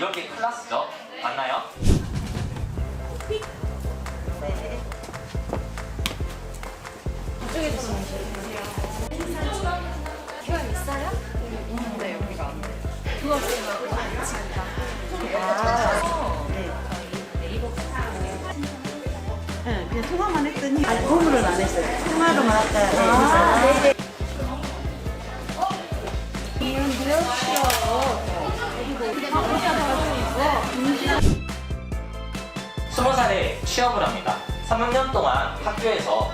이렇게 클라스죠. 맞나요? 휴연 있어요? 네, 여기가 안 돼. 그거 지금 안 찍는다. 네, 그냥 통화만 했더니 아니 호흡을 안 했어요. 통화로만 아까 네, 했어요. 스무 살에 취업을 합니다. 3학년 동안 학교에서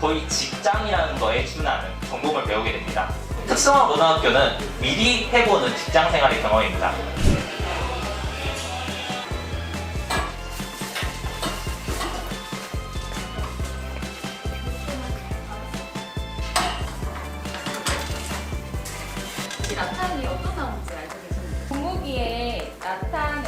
거의 직장이라는 거에 준하는 전공을 배우게 됩니다. 특성화 고등학교는 미리 해보는 직장 생활의 경험입니다. 나탄이 어떤 나무인지 알고 분무기에 나탄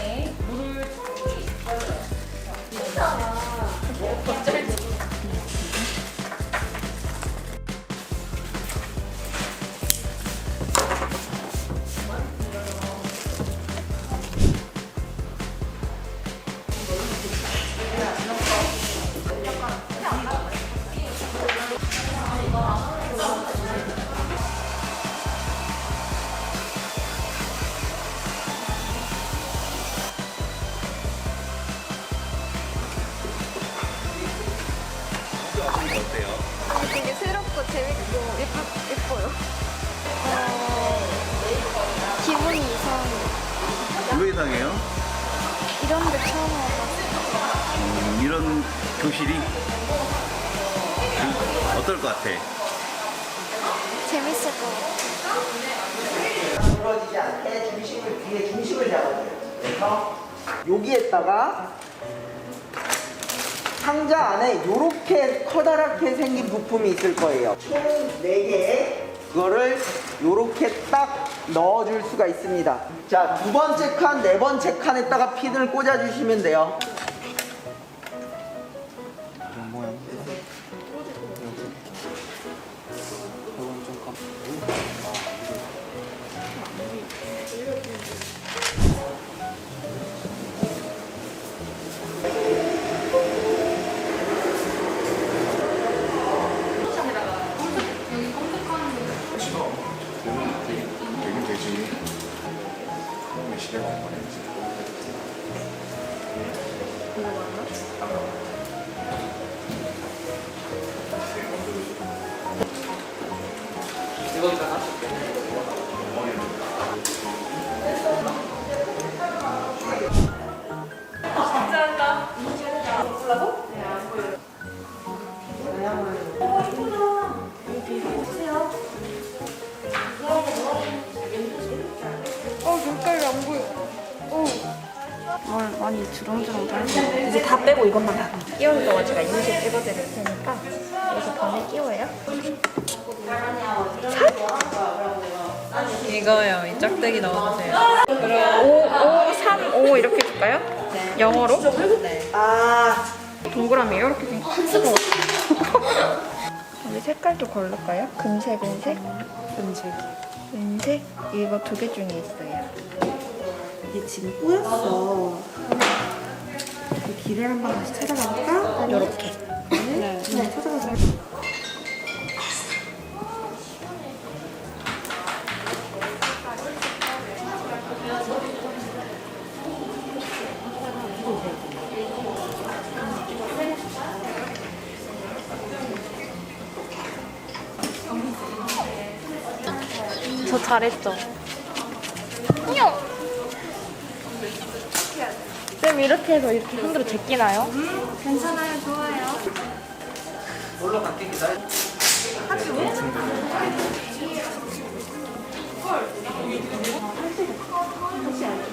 새롭고 재밌고 예쁘, 예뻐요. 어, 기분이 이상해요. 왜 이상해요? 이런 데 처음 와봐서. 음, 이런 교실이 그, 어떨 것 같아? 재밌을 것 같아요. 부러지지 않게 중심을 뒤에 중심을 잡아줘요. 그래서 여기에다가 상자 안에 이렇게 커다랗게 생긴 부품이 있을 거예요. 총 4개 그거를 이렇게 딱 넣어줄 수가 있습니다. 자, 두 번째 칸, 네 번째 칸에다가 핀을 꽂아주시면 돼요. 뭘 많이 주렁주렁 달고. 이제 다 빼고 이것만 다 끼우는 동안 제가 이미지 찍어드릴 테니까 여기서 번에 끼워요 이거요. 이 짝대기 넣어주세요. 그럼 5, 5, 3, 5 이렇게 줄까요? 네. 영어로? 아, 동그라미요? 이렇게 생 큰스거 여기 색깔도 고를까요? 금색, 은색? 은색. 은색? 이거 두 개 중에 있어요. 이게 지금 꼬였어. 그 길을 한번 다시 찾아가볼까? 요렇게. 네. 네. 찾아가서. 저 잘했죠? 쌤 이렇게 해서 이렇게 손으로 제끼나요? 괜찮아요, 좋아요. 놀러 갈게 기다려. 이거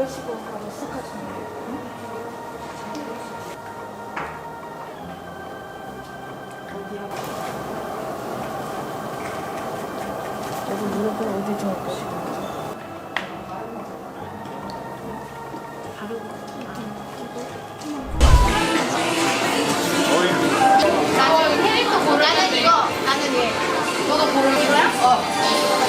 바르시고 바로 시작하시면 돼요. 그래서 무릎을 어디 정하시고 나는 캐릭터 나는 이거. 나는 얘. 너도 고르는 거야? 어.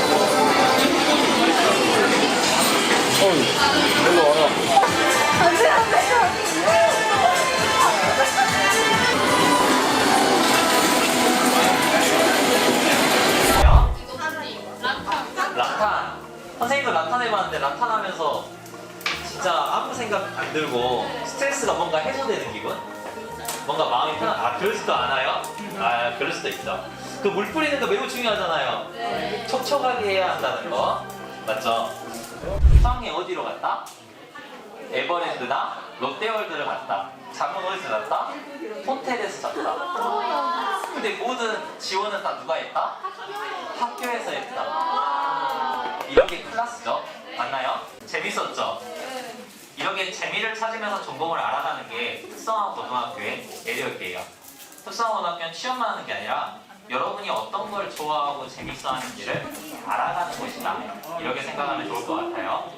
진짜 아무 생각 안 들고 스트레스가 뭔가 해소되는 기분? 뭔가 마음이 편한, 아, 그럴 수도 않아요? 아, 그럴 수도 있죠. 그 물 뿌리는 거 매우 중요하잖아요. 촉촉하게 해야 한다는 거. 맞죠? 수학이 어디로 갔다? 에버랜드나 롯데월드를 갔다. 잠은 어디서 잤다? 호텔에서 잤다. 근데 모든 지원은 다 누가 했다? 학교에서 했다. 이렇게 클래스죠? 맞나요? 재밌었죠? 이렇게 재미를 찾으면서 전공을 알아가는 게 특성화 고등학교의 매력이에요. 특성화 고등학교는 취업만 하는 게 아니라 여러분이 어떤 걸 좋아하고 재밌어 하는지를 알아가는 곳이다. 이렇게 생각하면 좋을 것 같아요.